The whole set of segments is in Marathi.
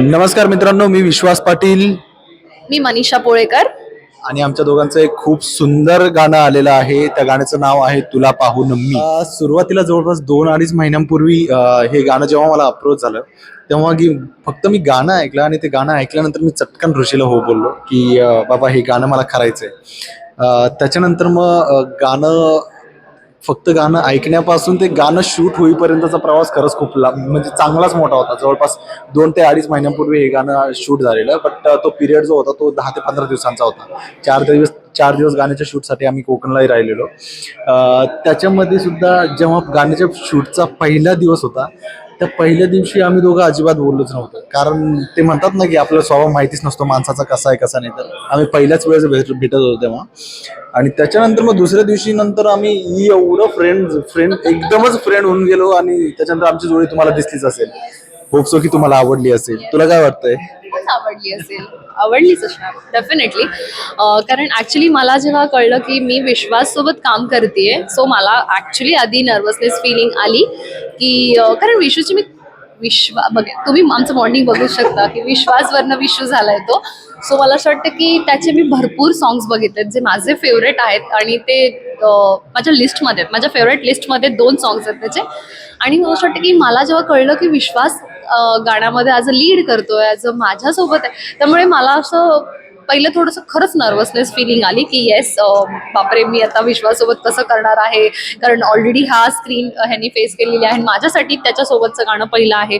नमस्कार मित्रांनो मी विश्वास पाटील. मी मनीषा पोळेकर. आणि आमच्या दोघांचं एक खूप सुंदर गाणं आलेलं आहे. त्या गाण्याचं नाव आहे तुला पाहून मी. सुरुवातीला जवळपास दोन अडीच महिन्यांपूर्वी अं, हे गाणं जेव्हा मला अप्रोच झालं तेव्हा की फक्त मी गाणं ऐकलं आणि ते गाणं ऐकल्यानंतर मी चटकन ऋषीला हो बोललो की अं, बाबा हे गाणं मला करायचंय अं, त्याच्यानंतर मग अं, गाणं फक्त गाणं ऐकण्यापासून ते गाणं शूट होईपर्यंतचा प्रवास खरंच खूप ला म्हणजे चांगलाच मोठा होता. जवळपास दोन ते अडीच महिन्यांपूर्वी हे गाणं शूट झालेलं बट तो पिरियड जो होता तो दहा ते पंधरा दिवसांचा होता. चार दिवस चार दिवस गाण्याच्या शूटसाठी आम्ही कोकणलाही राहिलेलो. त्याच्यामध्ये सुद्धा जेव्हा गाण्याच्या शूटचा पहिला दिवस होता त्या पहिल्या दिवशी आम्ही दोघं अजिबात बोललोच नव्हतं. कारण ते म्हणतात ना की आपला स्वभाव माहितीच नसतो माणसाचा कसा आहे कसा नाही. तर आम्ही पहिल्याच वेळेस भेट भेटत होतो तेव्हा. आणि त्याच्यानंतर मग दुसऱ्या दिवशी नंतर आम्ही एवढं फ्रेंड फ्रेंड एकदमच फ्रेंड होऊन गेलो आणि त्याच्यानंतर आमची जोडी तुम्हाला दिसलीच असेल. होप सो की तुम्हाला आवडली असेल. तुला काय वाटतंय? आवडली असेल. आवडलीच असणार डेफिनेटली कारण ऍक्च्युली मला जेव्हा कळलं की मी विश्वास सोबत काम करतेय सो मला ऍक्च्युली आधी नर्वसनेस फिलिंग आली की कारण विशूची मी विश्वा बघ तुम्ही आमचं मॉर्निंग बघू शकता की विश्वासवरनं विशू झालाय तो. सो मला असं वाटतं की त्याचे मी भरपूर सॉंग्स बघितलेत जे माझे फेवरेट आहेत आणि ते माझ्या लिस्टमध्ये आहेत. माझ्या फेवरेट लिस्टमध्ये दोन सॉंग्स आहेत त्याचे. आणि मला असं वाटतं की मला जेव्हा कळलं की विश्वास गाण्यामध्ये ॲज अ लीड करतोय ॲज अ माझ्यासोबत आहे. त्यामुळे मला असं पहिलं थोडंसं खरंच नर्वसनेस फिलिंग आली की येस बापरे मी आता विश्वासोबत कसं करणार आहे? कारण ऑलरेडी हा स्क्रीन ह्यांनी फेस केलेली आहे आणि माझ्यासाठी त्याच्यासोबतचं गाणं पहिलं आहे.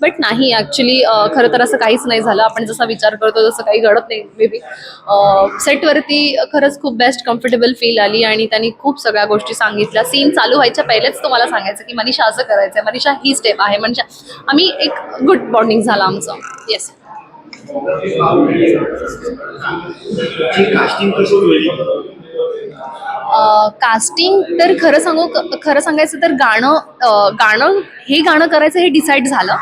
बट नाही ॲक्च्युली खरं तर असं काहीच नाही झालं. आपण जसा विचार करतो तसं काही घडत नाही मे बी सेटवरती खरंच खूप बेस्ट कम्फर्टेबल फील आली आणि त्यांनी खूप सगळ्या गोष्टी सांगितल्या. सीन चालू व्हायच्या पहिलेच तुम्हाला सांगायचं की मनीषा असं करायचं आहे मनीषा ही स्टेप आहे. म्हणजे आम्ही एक गुड बॉन्डिंग झालं आमचं. येस कास्टिंग तर खरं सांगू खरं सांगायचं तर गाणं गाणं हे गाणं करायचं हे डिसाईड झालं.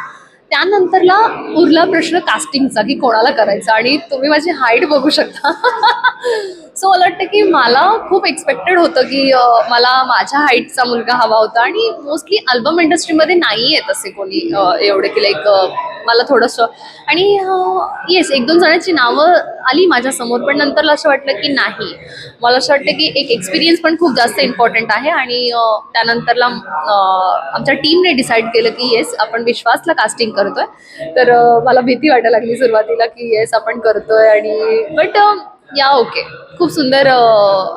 त्यानंतरला उरला प्रश्न कास्टिंगचा की कोणाला करायचा? आणि तुम्ही माझी हाईट बघू शकता. सो मला वाटतं की मला खूप एक्सपेक्टेड होतं की मला माझ्या हाईटचा मुलगा हवा होता. आणि मोस्टली अल्बम इंडस्ट्रीमध्ये नाही आहेत असे कोणी एवढे की लाईक मला थोडंसं. आणि येस एक दोन जणांची नावं आली माझ्यासमोर पण नंतर असं वाटलं की नाही. मला असं वाटतं की एक एक्सपिरियन्स पण खूप जास्त इम्पॉर्टंट आहे. आणि त्यानंतरला आमच्या टीमने डिसाईड केलं की येस आपण विश्वासला कास्टिंग करतोय. तर मला भीती वाटायला लागली सुरुवातीला की येस आपण करतोय. आणि बट या ओके. खूप सुंदर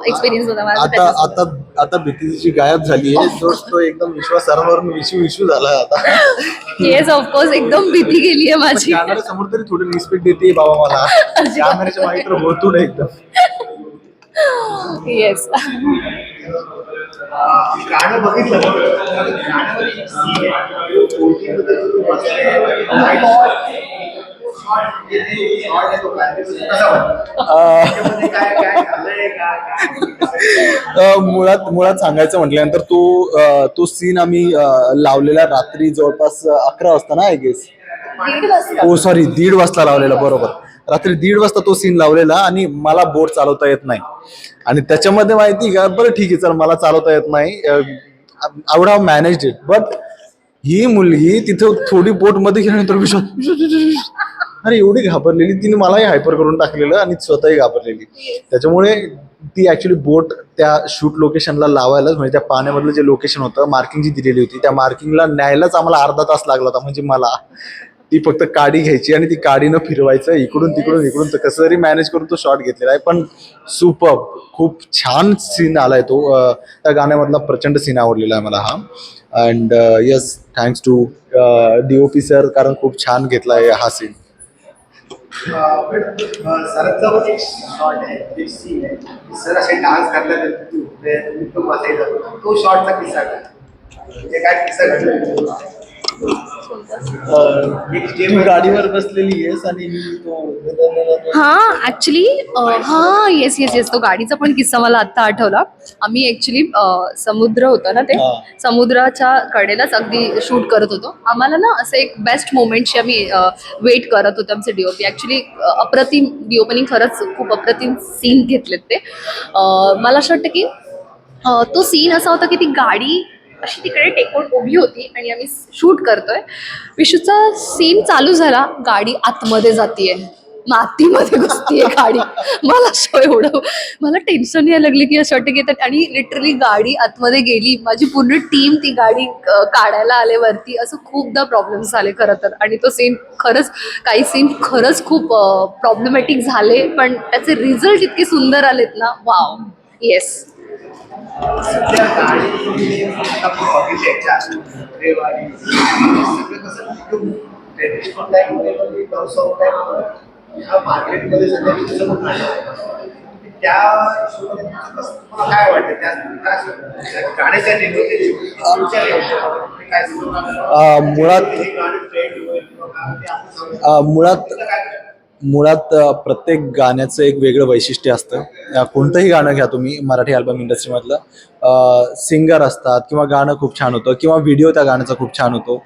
एक्सपिरियन्स होता माझा आता त्याच्यासोबत. आता आता भीतीची गायब झाली आहे. तो तो एकदम विश्वास सरांवरून विशू विशू झाला आता. येस ऑफकोर्स एकदम भीती गेली आहे माझी. कॅमेरा समोर तरी थोडी रिस्पेक्ट देते बाबा मला. कॅमेऱ्याच्या मागे तर होतो ना एकदम. येस गाणं बघितलं गाण्यामध्ये एक scene आहे. तो बोटीमध्ये जो बसलाय, shot आहे तो काय? मुळात मुळात सांगायचं म्हटल्यानंतर तो तो सीन आम्ही लावलेला रात्री जवळपास अकरा वाजता ना आय गेस हो सॉरी दीड वाजता लावलेला बरोबर. रात्री दीड वाजता तो सीन लावलेला आणि मला बोट चालवता येत नाही. आणि त्याच्यामध्ये माहिती का? बरं ठीक आहे चल मला चालवता येत नाही. आवड हॅव मॅनेज इट बट ही मुलगी तिथं थोडी बोटमध्ये गेल्यानंतर विश्वास अरे एवढी घाबरलेली. तिने मलाही हायपर करून टाकलेलं आणि स्वतःही घाबरलेली. त्याच्यामुळे ती ऍक्च्युली बोट त्या शूट लोकेशनला लावायलाच म्हणजे त्या पाण्यामधलं जे लोकेशन होतं मार्किंग जी दिलेली होती त्या मार्किंगला न्यायलाच आम्हाला अर्धा तास लागला होता म्हणजे मला. ती फक्त काडी घ्यायची आणि ती काडीनं फिरवायचं इकडून तिकडून इकडून. तर कसं तरी मॅनेज करून तो शॉट घेतलेला आहे. पण सुपर खूप छान सीन आलाय तो. त्या गाण्यामधला प्रचंड सीन आवडलेला आहे मला हा. And yes thanks to D O P sir कारण खूप छान घेतला uh, uh, आहे हा सीन आहे. डान्स तो शॉर्टचा किस्सा काय? म्हणजे काय किस्सा घडला? तू गाडीवर बसलेली आहेस आणि मी तो हा ऍक्च्युली हा येस येस येस तो गाडीचा पण किस्सा मला आता आठवला. आम्ही ऍक्च्युली समुद्र होतं ना ते. समुद्राच्या कडेलाच अगदी शूट करत होतो. आम्हाला ना असं एक बेस्ट मोमेंटची आम्ही वेट करत होतो आमचे डीओपी ऍक्च्युली अप्रतिम डीओपीनी खरंच खूप अप्रतिम सीन घेतलेत ते. मला असं वाटतं की तो सीन असा होता की ती गाडी अशी तिकडे टेकून उभी होती आणि आम्ही शूट करतोय. विशूचा सीन चालू झाला गाडी आतमध्ये जातीये. मातीमध्ये घुसतीये गाडी. मला असं एवढं मला टेन्शन यायला लागली की असं वाटतं की तर आणि लिटरली गाडी आतमध्ये गेली. माझी पूर्ण टीम ती गाडी काढायला आले वरती. असं खूपदा प्रॉब्लेम्स झाले खरं तर. आणि तो सीन खरंच काही सीन खरंच खूप प्रॉब्लेमॅटिक झाले. पण त्याचे रिझल्ट इतके सुंदर आलेत ना. वाव येस ह्या मार्केटमध्ये. त्या काय वाटतं? त्या मुळात मुळात? मुळात प्रत्येक गाण्याचं एक वेगळं वैशिष्ट्य असतं. कोणतंही गाणं घ्या तुम्ही मराठी अल्बम इंडस्ट्रीमधलं सिंगर असतात किंवा गाणं खूप छान होतं किंवा व्हिडिओ त्या गाण्याचा खूप छान होतो.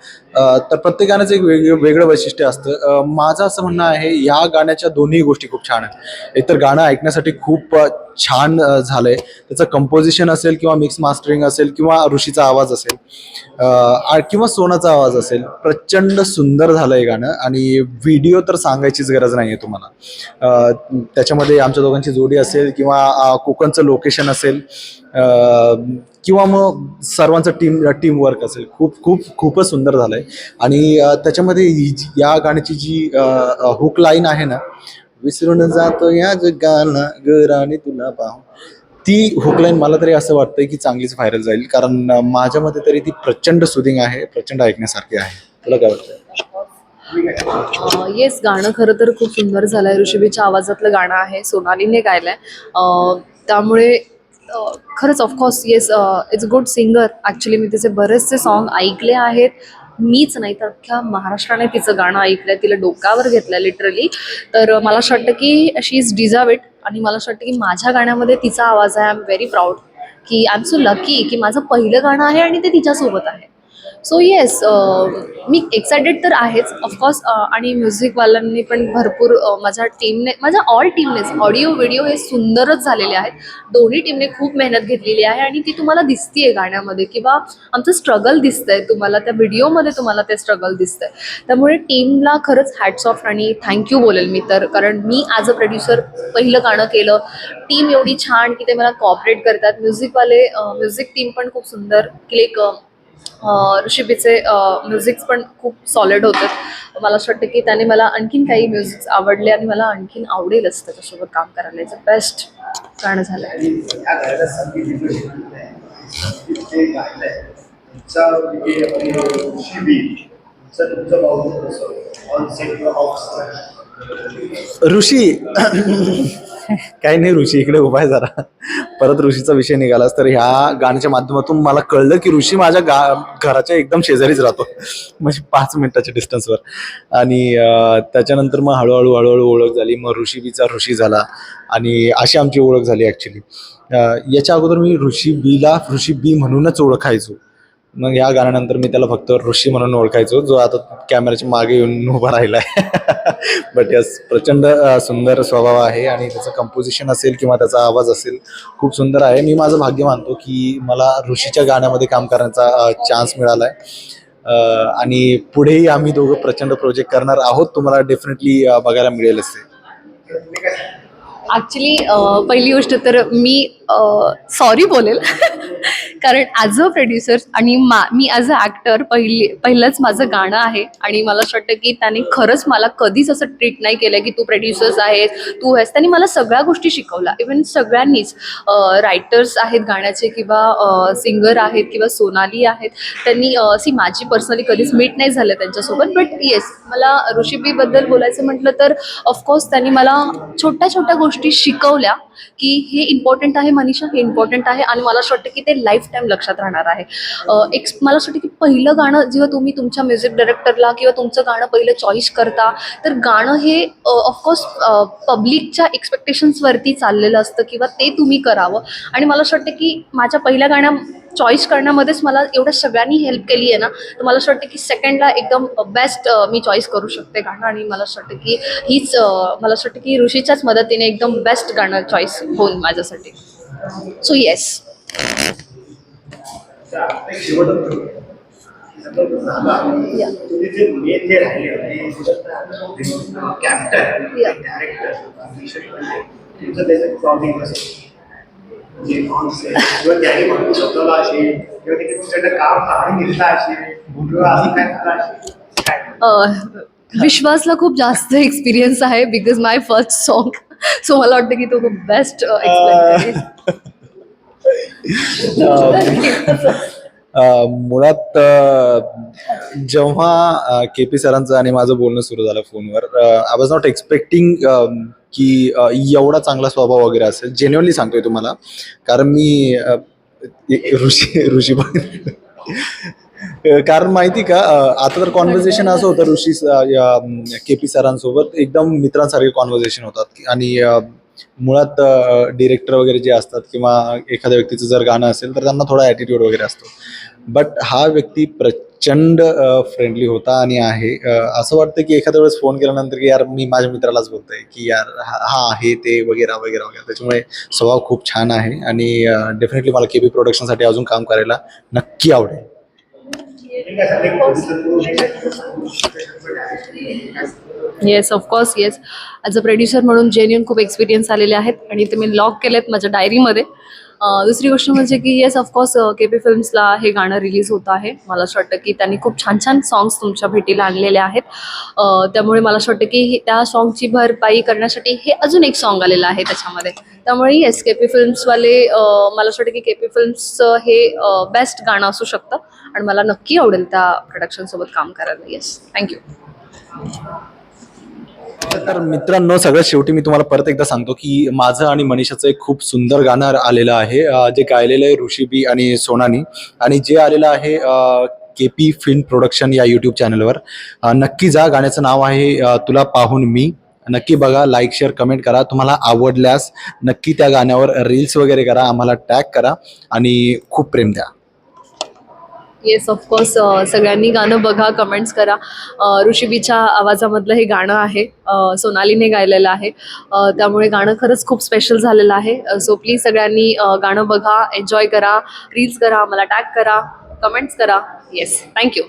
तर प्रत्येक गाण्याचं एक वेगळं वेगळं वैशिष्ट्य असतं. माझं असं म्हणणं आहे या गाण्याच्या दोन्ही गोष्टी खूप छान आहेत. एकतर गाणं ऐकण्यासाठी खूप छान झालं झालंय. त्याचं कंपोजिशन असेल किंवा मिक्स मास्टरिंग असेल किंवा ऋषीचा आवाज असेल किंवा सोनाचा आवाज असेल प्रचंड सुंदर झालं आहे गाणं आणि व्हिडिओ तर सांगायचीच गरज नाही आहे तुम्हाला त्याच्यामध्ये आमच्या दोघांची जोडी असेल किंवा कोकणचं लोकेशन असेल किंवा मग सर्वांचं टीम टीम वर्क असेल. खूप खूप खूपच सुंदर झालं आहे आणि त्याच्यामध्ये ही या गाण्याची जी हुक लाईन आहे ना विसरून जातो या जगाला गराने तुला पाहू ती हुकलाईन मला तरी असं वाटतंय की चांगलीच व्हायरल जाईल. कारण माझ्या मते तरी ती प्रचंड सुदिंग आहे प्रचंड ऐकण्यासारखी आहे. तुला काय वाटतं येस गाणं खरं तर खूप सुंदर झालं आहे ऋषभीच्या आवाजातलं गाणं आहे सोनालीने गायलं आहे त्यामुळे खरंच of course yes it's good singer actually मी तिचे बरेचसे सॉन्ग ऐकले आहेत. मीच नाही तर अख्ख्या महाराष्ट्राने तिचं गाणं ऐकलं तिला डोक्यावर घेतलं लिटरली तर मला असं वाटतं की शी इज डिझर्व इट आणि मला असं वाटतं की माझ्या गाण्यामध्ये तिचा आवाज आहे. आय एम व्हेरी प्राऊड की आय एम सो लकी की माझं पहिलं गाणं आहे आणि ते तिच्यासोबत आहे. सो येस uh, मी एक्सायटेड तर आहेच ऑफकोर्स uh, आणि म्युझिकवाल्यांनी पण भरपूर uh, माझ्या टीमने माझ्या ऑल टीमनेच ऑडिओ व्हिडिओ हे सुंदरच झालेले आहेत. दोन्ही टीमने खूप मेहनत घेतलेली आहे आणि ती तुम्हाला दिसतीये गाण्यामध्ये किंवा आमचं स्ट्रगल दिसतंय तुम्हाला त्या व्हिडिओमध्ये तुम्हाला ते स्ट्रगल दिसतंय. त्यामुळे टीमला खरंच हॅट्स ऑफ आणि थँक्यू बोलेल मी तर कारण मी ॲज अ प्रोड्युसर पहिलं गाणं केलं टीम एवढी छान की ते मला कॉपरेट करतात. म्युझिकवाले म्युझिक टीम पण खूप सुंदर की एक ऋषिबीचे म्युझिक्स पण खूप सॉलिड होतं. मला असं वाटतं की त्याने मला आणखीन काही म्युझिक्स आवडले आणि मला आणखीन आवडेलच त्याच्यासोबत काम करायला. याचं बेस्ट गाणं झालं आणि या गाण्याला संगीत दिग्दर्शक आहे. संगीत जे गायलंय. तुमचा म्हणजे ऑफ ऋषी. काही नाही ऋषी इकडे उभा आहे जरा. परत ऋषीचा विषय निघालास तर ह्या गाण्याच्या माध्यमातून मला कळलं की ऋषी माझ्या गा घराच्या एकदम शेजारीच राहतो. म्हणजे पाच मिनिटाच्या डिस्टन्सवर आणि त्याच्यानंतर मग हळूहळू हळूहळू ओळख झाली. मग ऋषीबीचा ऋषी झाला. आणि अशी आमची ओळख झाली ॲक्च्युली याच्या अगोदर मी ऋषी बीला ऋषी बी म्हणूनच ओळखायचो. मग या गाण्यानंतर मी त्याला फक्त ऋषी म्हणून ओळखायचो जो आता कॅमेऱ्याच्या मागे येऊन उभा राहिला आहे बट यस प्रचंड सुंदर स्वभाव आहे आणि त्याचं कंपोजिशन असेल किंवा त्याचा आवाज असेल खूप सुंदर आहे. मी माझं भाग्य मानतो की मला ऋषीच्या गाण्यामध्ये काम करण्याचा चान्स मिळाला आहे आणि पुढेही आम्ही दोघं प्रचंड प्रोजेक्ट करणार आहोत. तुम्हाला डेफिनेटली बघायला मिळेल ते ॲक्च्युली पहिली गोष्ट तर मी सॉरी बोलेल. कारण ॲज अ प्रोड्युसर आणि मा मी ॲज अ ॲक्टर पहिली पहिलंच माझं गाणं आहे आणि मला असं वाटतं की त्याने खरंच मला कधीच असं ट्रीट नाही केलं की तू प्रोड्युसर्स आहेस तू आहेस. त्यांनी मला सगळ्या गोष्टी शिकवल्या. इव्हन सगळ्यांनीच रायटर्स आहेत गाण्याचे किंवा सिंगर आहेत किंवा सोनाली आहेत त्यांनी सी माझी पर्सनली कधीच मीट नाही झालं त्यांच्यासोबत बट येस मला ऋषीबीबद्दल बोलायचं म्हटलं तर ऑफकोर्स त्यांनी मला छोट्या छोट्या गोष्टी शिकवल्या की हे इम्पॉर्टंट आहे मनीषा हे इम्पॉर्टंट आहे. आणि मला असं वाटतं की ते लाईफ टाईम लक्षात राहणार आहे. एक मला असं वाटतं की पहिलं गाणं जेव्हा तुम्ही तुमच्या म्युझिक डायरेक्टरला किंवा तुमचं गाणं पहिलं चॉईस करता तर गाणं हे ऑफकोर्स पब्लिकच्या एक्सपेक्टेशन्सवरती चाललेलं असतं किंवा ते तुम्ही करावं. आणि मला असं वाटतं की माझ्या पहिल्या गाण्या चॉईस करण्यामध्येच मला एवढ्या सगळ्यांनी हेल्प केली आहे ना तर मला असं वाटतं की सेकंडला एकदम बेस्ट मी चॉईस करू शकते गाणं. आणि मला असं वाटतं की हीच मला असं वाटतं की ऋषीच्याच मदतीने एकदम बेस्ट गाणं चॉईस होईल माझ्यासाठी. सो येस विश्वासला खूप जास्त एक्सपिरियन्स आहे because my first song so मला वाटतं की तो खूप बेस्ट एक्सप्लेन अं, मुळात जेव्हा के पी सरांचं आणि माझं बोलणं सुरू झालं फोनवर आय वॉज नॉट एक्सपेक्टिंग की एवढा चांगला स्वभाव वगैरे असेल. जेन्युअनली सांगतोय तुम्हाला. कारण मी ऋषी ऋषी कारण माहिती का आता तर कॉन्व्हर्सेशन असं होतं ऋषी के पी सरांसोबत. एकदम मित्रांसारखे कॉन्व्हर्सेशन होतात. आणि मुळात डिरेक्टर वगैरे जे असतात किंवा एखाद्या व्यक्तीचं जर गाणं असेल तर त्यांना थोडा ॲटिट्यूड वगैरे असतो. बट हा व्यक्ती प्रचंड फ्रेंडली होता आणि आहे. असं वाटतं की एखाद्या वेळेस फोन केल्यानंतर की यार मी माझ्या मित्रालाच बोलतोय की यार हा हा आहे ते वगैरे वगैरे वगैरे. त्याच्यामुळे स्वभाव खूप छान आहे आणि डेफिनेटली मला के बी प्रोडक्शनसाठी अजून काम करायला नक्की आवडेल ठीक आहे सगळे producer yes of course yes as a producer म्हणून जेन्युन खूप एक्सपिरियन्स आलेले आहेत आणि ते मी लॉक केलेत माझ्या डायरीमध्ये दुसरी गोष्ट म्हणजे की yes of course K P फिल्म्सला हे गाणं रिलीज होत आहे. मला असं वाटतं की त्यांनी खूप छान छान सॉंग्स तुमच्या भेटीला आणलेले आहेत. त्यामुळे मला असं वाटतं की त्या सॉन्गची भरपाई करण्यासाठी हे अजून एक सॉन्ग आलेलं आहे त्याच्यामध्ये. त्यामुळे येस के पी फिल्म्सवाले मला असं वाटतं की के पी फिल्म्सचं हे बेस्ट गाणं असू शकतं. आणि मला नक्की आवडेल त्या प्रोडक्शनसोबत काम करायला. येस थँक्यू तर मित्रांनो सगळ्यात शेवटी मी तुम्हाला परत एकदा सांगतो की माझं आणि मनीषाचं एक खूप सुंदर गाणं आलेलं आहे जे गायलेलं आहे ऋषीबी आणि सोनानी. आणि जे आलेलं आहे के पी फिल्म प्रोडक्शन या यूट्यूब चॅनलवर नक्की जा गाण्याचं नाव आहे तुला पाहून मी. नक्की बघा लाईक शेअर कमेंट करा. तुम्हाला आवडल्यास नक्की त्या गाण्यावर रील्स वगैरे करा आम्हाला टॅग करा आणि खूप प्रेम द्या. येस ऑफकोर्स सगळ्यांनी गाणं बघा कमेंट्स करा. ऋषिबीच्या ऋषीबीच्या आवाजामधलं हे गाणं आहे सोनालीने गायलेलं आहे. त्यामुळे गाणं खरंच खूप स्पेशल झालेलं आहे. सो प्लीज सगळ्यांनी गाणं बघा एन्जॉय करा रील्स करा मला टॅग करा कमेंट्स करा. Yes thank you